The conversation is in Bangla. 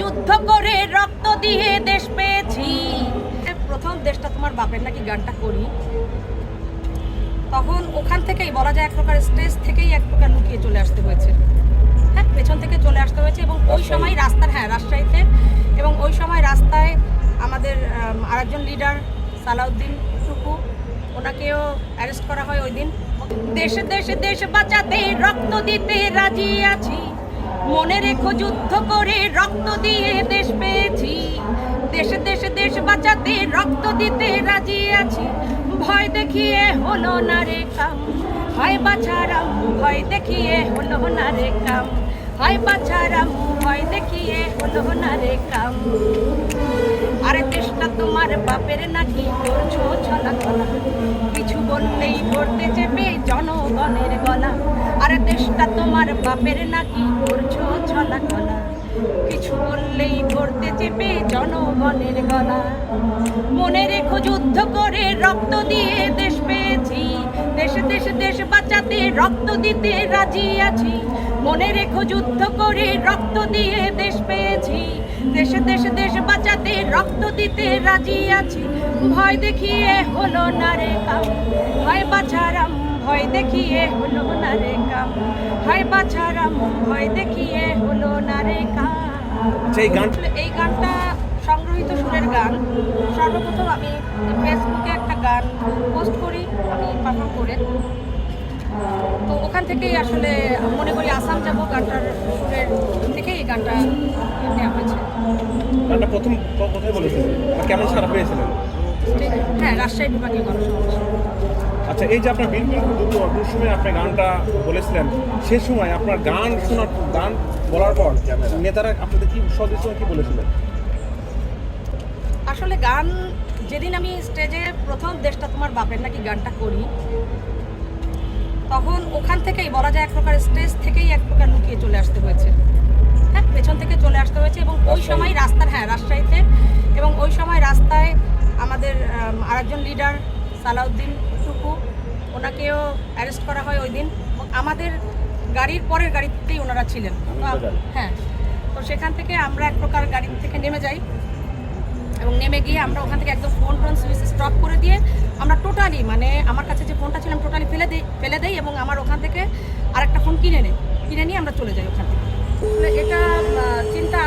যুদ্ধ করে রক্ত দিয়ে দেশ পেয়েছি। প্রথম দেশটা তোমার বাপের নাকি গানটা করি? তখন ওখান থেকেই বলা যায় এক প্রকার স্টেজ থেকেই এক প্রকার লুকিয়ে চলে আসতে হয়েছে। হ্যাঁ পেছন থেকে চলে আসতে হয়েছে এবং ওই সময় রাস্তার হ্যাঁ রাজশাহীতে এবং ওই সময় রাস্তায় আমাদের আরেকজন লিডার সালাউদ্দিন টুকু ওনাকেও অ্যারেস্ট করা হয় ওই দিন। দেশে দেশে দেশ বাঁচাতে রক্ত দিতে রাজি আছি। মনে রেখো যুদ্ধ করে রক্ত দিয়ে দেশ পেয়েছি। দেশে দেশে, দেশ বাঁচাতে রক্ত দিতে রাজি আছি। ভয় দেখিয়ে হলো না রে কাম। হয় বাছারাম, ভয় দেখিয়ে হলো না রে কাম। হয় বাছারাম, ভয় দেখিয়ে হলো না রে কাম। আরে দেশটা তোমার বাপের নাকি করছ ছলা কিছু বললেই পড়তে চেপে জনগণের গলা। দেশটা তোমার বাপের নাকি করছ ছলা ছলা কিছু বললেই পড়তে চেপে জনগণের গলা। মনে রেখো যুদ্ধ করে রক্ত দিয়ে দেশ পেয়েছি। দেশে দেশে, দেশ বাঁচাতে রক্ত দিতে রাজি আছি। মনে রেখো যুদ্ধ করে রক্ত দিয়ে দেশ পেয়েছি। দেশে দেশে, দেশ বাঁচাতে রক্ত দিতে রাজি আছি। ভয় দেখিয়ে হলো না রে হয় বাছারাম, ভয় দেখিয়ে হলো না রে হয় বাছারাম ভয় দেখিয়ে হলো না রে সেই গান এই গানটা সংগ্রহীত সুরের গান। সর্বপ্রথম আমি ফেসবুকে একটা গান পোস্ট করি আমি পারফর্ম করে। তো ওখান থেকেই আসলে মনে করি আসাম যাব গানটার সুরের থেকেই এই গানটা নেওয়া হয়েছে। গানটা প্রথম কোথায় বলেছিলেন? কেমন সারা পেয়েছিলেন? হ্যাঁ রাজশাহী বিভাগীয় গণসমাবেশ। আচ্ছা এই যে আপনার বিলকুল দুটো দুঃসময় আপনি গানটা বলেছিলেন সে সময় আপনার গান শোনার গান বলার পর নেতারা আপনাদের কি সদস্য কি বলেছিলেন? আসলে গান যেদিন আমি স্টেজে প্রথম দেশটা তোমার বাপের নাকি গানটা করি তখন ওখান থেকেই বলা যায় এক প্রকার স্টেজ থেকেই এক প্রকার লুকিয়ে চলে আসতে হয়েছে। হ্যাঁ পেছন থেকে চলে আসতে হয়েছে এবং ওই সময় রাস্তার হ্যাঁ রাজশাহীতে এবং ওই সময় রাস্তায় আমাদের আম, আরেকজন লিডার সালাউদ্দিন টুকু ওনাকেও অ্যারেস্ট করা হয় ওই দিন। আমাদের গাড়ির পরের গাড়িতেই ওনারা ছিলেন। হ্যাঁ। তো সেখান থেকে আমরা এক প্রকার গাড়ি থেকে নেমে যাই এবং নেমে গিয়ে আমরা ওখান থেকে একদম ফোন টোন সুইচ স্টপ করে দিয়ে আমরা টোটালি মানে আমার কাছে যে ফোনটা ছিলাম টোটালি ফেলে দিই ফেলে দেই এবং আমার ওখান থেকে আরেকটা ফোন কিনে নেই। কিনে নিয়ে আমরা চলে যাই ওখান থেকে। আসলে এটা চিন্তা